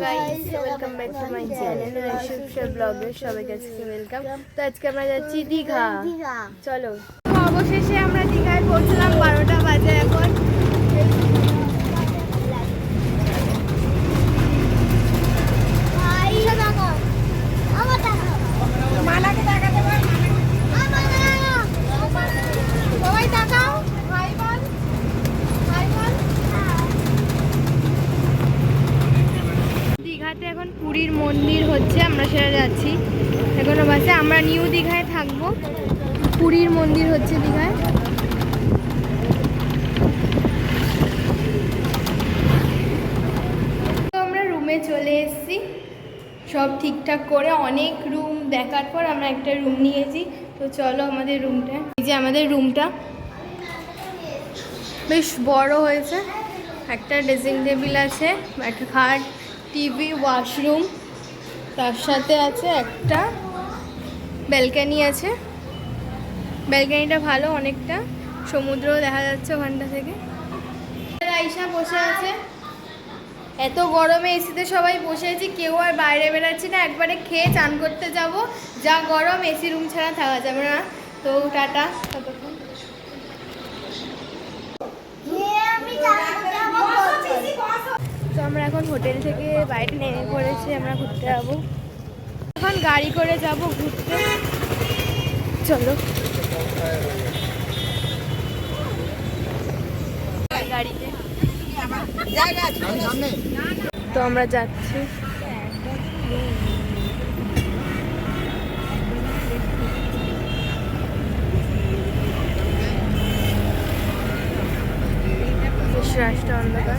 Guys welcome back to my channel reception ব্লগে সবাইকে আজকে ওয়েলকাম তো আজকে আমরা যাচ্ছি দীঘা। চলো। অবশেষে আমরা দীঘায় পৌঁছলাম বারোটা বাজে এখন মালাকে দেখাতে পার সবাই তাকাও হাই বল হাই বল দীঘাতে এখন পুরীর মন্দির হচ্ছে আমরা সেটা যাচ্ছি। এখনও বাসে আমরা নিউ দীঘায় থাকব। পুরীর মন্দির হচ্ছে দীঘায়। আমরা রুমে চলে এসেছি। সব ঠিকঠাক করে অনেক রুম দেখার পর আমরা একটা রুম নিয়েছি। তো চলো আমাদের রুমটা। এই যে আমাদের রুমটা। বেশ বড় হয়েছে। একটা ড্রেসিং টেবিল আছে, একটা খাট, টিভি, ওয়াশরুম। তার সাথে আছে একটা ব্যালকানি আছে। ব্যালকানিটা ভালো অনেকটা, সমুদ্রও দেখা যাচ্ছে ওখানটা থেকে। আইসা বসে আছে। এত গরমে এসিতে সবাই বসে আছি, কেউ আর বাইরে বেরাচ্ছি না, একবারে খেয়ে চান করতে যাব। যা গরম, এসি রুম ছাড়া থাকা যাবে না। তো টাটা, ততক্ষণ তো আমরা এখন হোটেল থেকে বাইরে নেমে পড়েছি, আমরা ঘুরতে যাব। এখন গাড়ি করে যাব ঘুরতে। চলো। গাড়িতে। তো আমরা যাচ্ছি। রাস্তা অন্ধকার।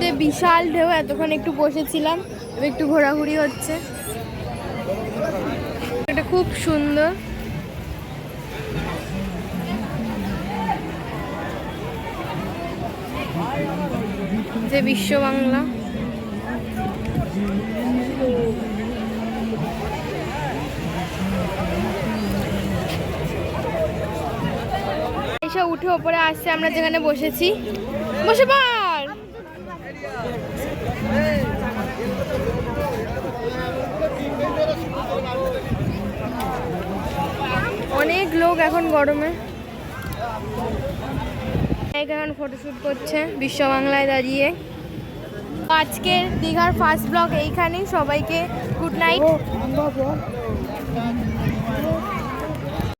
সমুদ্রে বিশাল ঢেউ, এতক্ষণ একটু বসেছিলাম একটু ঘোরাঘুরি হচ্ছে। এটা খুব সুন্দর। যে বিশ্ব বাংলা। এসে, উঠে ওপরে আসছে, আমরা যেখানে বসেছি। বসে পার অনেক লোক এখন গরমে। এখন ফটোশ্যুট করছে বিশ্ব বাংলায় দাঁড়িয়ে আজকের দীঘার ফার্স্ট ব্লগ এইখানেই। সবাইকে গুড নাইট